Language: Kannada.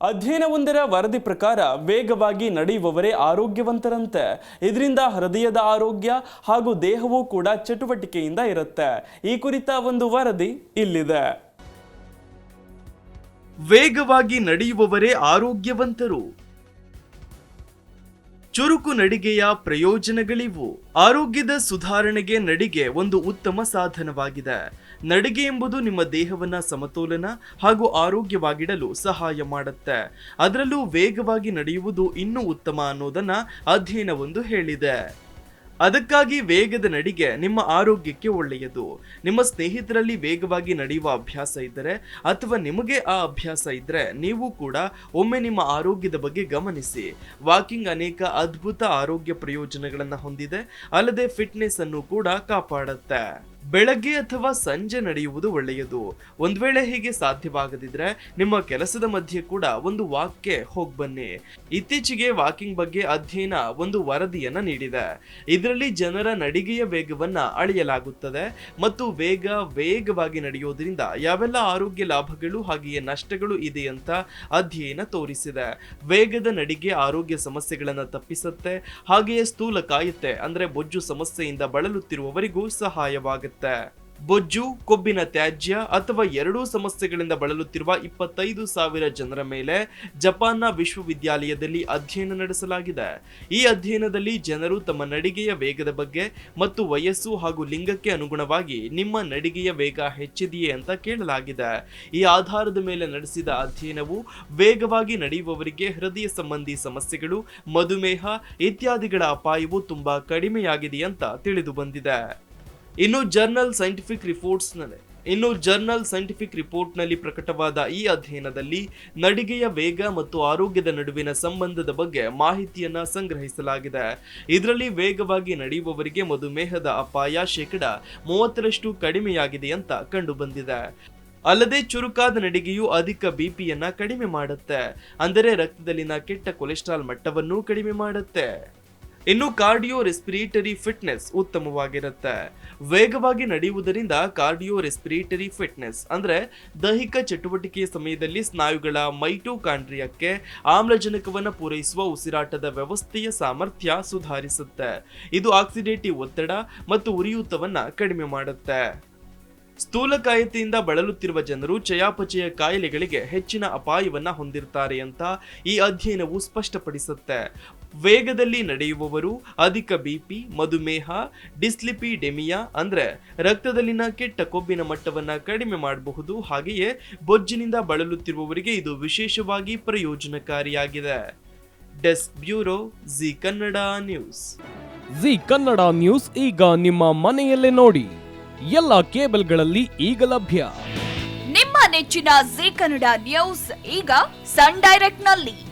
ಅಧ್ಯಯನವೊಂದರ ವರದಿ ಪ್ರಕಾರ ವೇಗವಾಗಿ ನಡೆಯುವವರೇ ಆರೋಗ್ಯವಂತರಂತೆ. ಇದರಿಂದ ಹೃದಯದ ಆರೋಗ್ಯ ಹಾಗೂ ದೇಹವೂ ಕೂಡ ಚಟುವಟಿಕೆಯಿಂದ ಇರುತ್ತೆ. ಈ ಕುರಿತ ಒಂದು ವರದಿ ಇಲ್ಲಿದೆ. ವೇಗವಾಗಿ ನಡೆಯುವವರೇ ಆರೋಗ್ಯವಂತರು. ಚುರುಕು ನಡಿಗೆಯ ಪ್ರಯೋಜನಗಳಿವು. ಆರೋಗ್ಯದ ಸುಧಾರಣೆಗೆ ನಡಿಗೆ ಒಂದು ಉತ್ತಮ ಸಾಧನವಾಗಿದೆ. ನಡಿಗೆ ಎಂಬುದು ನಿಮ್ಮ ದೇಹವನ್ನ ಸಮತೋಲನ ಹಾಗೂ ಆರೋಗ್ಯವಾಗಿಡಲು ಸಹಾಯ ಮಾಡುತ್ತೆ. ಅದರಲ್ಲೂ ವೇಗವಾಗಿ ನಡೆಯುವುದು ಇನ್ನೂ ಉತ್ತಮ ಅನ್ನೋದನ್ನ ಅಧ್ಯಯನವೊಂದು ಹೇಳಿದೆ. ಅದಕ್ಕಾಗಿ ವೇಗದ ನಡಿಗೆ ನಿಮ್ಮ ಆರೋಗ್ಯಕ್ಕೆ ಒಳ್ಳೆಯದು. ನಿಮ್ಮ ಸ್ನೇಹಿತರಲ್ಲಿ ವೇಗವಾಗಿ ನಡೆಯುವ ಅಭ್ಯಾಸ ಇದ್ದರೆ ಅಥವಾ ನಿಮಗೆ ಆ ಅಭ್ಯಾಸ ಇದ್ದರೆ ನೀವು ಕೂಡ ಒಮ್ಮೆ ನಿಮ್ಮ ಆರೋಗ್ಯದ ಬಗ್ಗೆ ಗಮನಿಸಿ. ವಾಕಿಂಗ್ ಅನೇಕ ಅದ್ಭುತ ಆರೋಗ್ಯ ಪ್ರಯೋಜನಗಳನ್ನು ಹೊಂದಿದೆ. ಅಲ್ಲದೆ ಫಿಟ್ನೆಸ್ ಅನ್ನು ಕೂಡ ಕಾಪಾಡುತ್ತೆ. ಬೆಳಗ್ಗೆ ಅಥವಾ ಸಂಜೆ ನಡೆಯುವುದು ಒಳ್ಳೆಯದು. ಒಂದು ವೇಳೆ ಹೀಗೆ ಸಾಧ್ಯವಾಗದಿದ್ರೆ ನಿಮ್ಮ ಕೆಲಸದ ಮಧ್ಯೆ ಕೂಡ ಒಂದು ವಾಕ್ಗೆ ಹೋಗಿ ಬನ್ನಿ ಇತ್ತೀಚೆಗೆ ವಾಕಿಂಗ್ ಬಗ್ಗೆ ಅಧ್ಯಯನ ಒಂದು ವರದಿಯನ್ನ ನೀಡಿದೆ. ಇದರಲ್ಲಿ ಜನರ ನಡಿಗೆಯ ವೇಗವನ್ನ ಅಳೆಯಲಾಗುತ್ತದೆ ಮತ್ತು ವೇಗ ವೇಗವಾಗಿ ನಡೆಯುವುದರಿಂದ ಯಾವೆಲ್ಲ ಆರೋಗ್ಯ ಲಾಭಗಳು ಹಾಗೆಯೇ ನಷ್ಟಗಳು ಇದೆ ಅಂತ ಅಧ್ಯಯನ ತೋರಿಸಿದೆ. ವೇಗದ ನಡಿಗೆ ಆರೋಗ್ಯ ಸಮಸ್ಯೆಗಳನ್ನು ತಪ್ಪಿಸುತ್ತೆ. ಹಾಗೆಯೇ ಸ್ಥೂಲ ಕಾಯುತ್ತೆ ಅಂದ್ರೆ ಬೊಜ್ಜು ಸಮಸ್ಯೆಯಿಂದ ಬಳಲುತ್ತಿರುವವರಿಗೂ ಸಹಾಯವಾಗುತ್ತೆ. ಬೊಜ್ಜು, ಕೊಬ್ಬಿನ ತ್ಯಾಜ್ಯ ಅಥವಾ ಎರಡೂ ಸಮಸ್ಯೆಗಳಿಂದ ಬಳಲುತ್ತಿರುವ ಇಪ್ಪತ್ತೈದು ಸಾವಿರ ಜನರ ಮೇಲೆ ಜಪಾನ್ನ ವಿಶ್ವವಿದ್ಯಾಲಯದಲ್ಲಿ ಅಧ್ಯಯನ ನಡೆಸಲಾಗಿದೆ. ಈ ಅಧ್ಯಯನದಲ್ಲಿ ಜನರು ತಮ್ಮ ನಡಿಗೆಯ ವೇಗದ ಬಗ್ಗೆ ಮತ್ತು ವಯಸ್ಸು ಹಾಗೂ ಲಿಂಗಕ್ಕೆ ಅನುಗುಣವಾಗಿ ನಿಮ್ಮ ನಡಿಗೆಯ ವೇಗ ಹೆಚ್ಚಿದೆಯೇ ಅಂತ ಕೇಳಲಾಗಿದೆ. ಈ ಆಧಾರದ ಮೇಲೆ ನಡೆಸಿದ ಅಧ್ಯಯನವು ವೇಗವಾಗಿ ನಡೆಯುವವರಿಗೆ ಹೃದಯ ಸಂಬಂಧಿ ಸಮಸ್ಯೆಗಳು, ಮಧುಮೇಹ ಇತ್ಯಾದಿಗಳ ಅಪಾಯವು ತುಂಬಾ ಕಡಿಮೆಯಾಗಿದೆ ಅಂತ ತಿಳಿದು ಬಂದಿದೆ ಇನ್ನು ಜರ್ನಲ್ ಸೈಂಟಿಫಿಕ್ ರಿಪೋರ್ಟ್ಸ್ ಇನ್ನು ಜರ್ನಲ್ ಸೈಂಟಿಫಿಕ್ ರಿಪೋರ್ಟ್ನಲ್ಲಿ ಪ್ರಕಟವಾದ ಈ ಅಧ್ಯಯನದಲ್ಲಿ ನಡಿಗೆಯ ವೇಗ ಮತ್ತು ಆರೋಗ್ಯದ ನಡುವಿನ ಸಂಬಂಧದ ಬಗ್ಗೆ ಮಾಹಿತಿಯನ್ನು ಸಂಗ್ರಹಿಸಲಾಗಿದೆ. ಇದರಲ್ಲಿ ವೇಗವಾಗಿ ನಡೆಯುವವರಿಗೆ ಮಧುಮೇಹದ ಅಪಾಯ ಶೇಕಡ ಮೂವತ್ತರಷ್ಟು ಕಡಿಮೆಯಾಗಿದೆ ಅಂತ ಕಂಡುಬಂದಿದೆ. ಅಲ್ಲದೆ ಚುರುಕಾದ ನಡಿಗೆಯು ಅಧಿಕ ಬಿಪಿಯನ್ನ ಕಡಿಮೆ ಮಾಡುತ್ತೆ. ಅಂದರೆ ರಕ್ತದಲ್ಲಿನ ಕೆಟ್ಟ ಕೊಲೆಸ್ಟ್ರಾಲ್ ಮಟ್ಟವನ್ನು ಕಡಿಮೆ ಮಾಡುತ್ತೆ. ಇನ್ನು ಕಾರ್ಡಿಯೋ ರೆಸ್ಪಿರೇಟರಿ ಫಿಟ್ನೆಸ್ ಉತ್ತಮವಾಗಿರುತ್ತೆ. ವೇಗವಾಗಿ ನಡೆಯುವುದರಿಂದ ಕಾರ್ಡಿಯೋ ರೆಸ್ಪಿರೇಟರಿ ಫಿಟ್ನೆಸ್ ಅಂದ್ರೆ ದೈಹಿಕ ಚಟುವಟಿಕೆಯ ಸಮಯದಲ್ಲಿ ಸ್ನಾಯುಗಳ ಮೈಟೋಕಾಂಡ್ರಿಯಕ್ಕೆ ಆಮ್ಲಜನಕವನ್ನು ಪೂರೈಸುವ ಉಸಿರಾಟದ ವ್ಯವಸ್ಥೆಯ ಸಾಮರ್ಥ್ಯ ಸುಧಾರಿಸುತ್ತೆ. ಇದು ಆಕ್ಸಿಡೇಟಿವ್ ಒತ್ತಡ ಮತ್ತು ಉರಿಯೂತವನ್ನ ಕಡಿಮೆ ಮಾಡುತ್ತೆ. ಸ್ಥೂಲಕಾಯತೆಯಿಂದ ಬಳಲುತ್ತಿರುವ ಜನರು ಚಯಾಪಚಯ ಕಾಯಿಲೆಗಳಿಗೆ ಹೆಚ್ಚಿನ ಅಪಾಯವನ್ನ ಹೊಂದಿರ್ತಾರೆ ಅಂತ ಈ ಅಧ್ಯಯನವು ಸ್ಪಷ್ಟಪಡಿಸುತ್ತೆ. ವೇಗದಲ್ಲಿ ನಡೆಯುವವರು ಅಧಿಕ ಬಿಪಿ ಮಧುಮೇಹ ಡಿಸ್ಲಿಪಿಡೆಮಿಯಾ ಅಂದ್ರೆ ರಕ್ತದಲ್ಲಿನ ಕೆಟ್ಟ ಕೊಬ್ಬಿನ ಮಟ್ಟವನ್ನ ಕಡಿಮೆ ಮಾಡಬಹುದು. ಹಾಗೆಯೇ ಬೊಜ್ಜಿನಿಂದ ಬಳಲುತ್ತಿರುವವರಿಗೆ ಇದು ವಿಶೇಷವಾಗಿ ಪ್ರಯೋಜನಕಾರಿಯಾಗಿದೆ. Desk bureau Zee Kannada news. Zee Kannada news ಈಗ ನಿಮ್ಮ ಮನೆಯಲ್ಲೇ ನೋಡಿ. ಎಲ್ಲ ಕೇಬಲ್ಗಳಲ್ಲಿ ಈಗ ಲಭ್ಯ. ನಿಮ್ಮ ನೆಚ್ಚಿನ ಜಿ ಕನ್ನಡ ನ್ಯೂಸ್ ಈಗ ಸನ್ ಡೈರೆಕ್ಟ್ನಲ್ಲಿ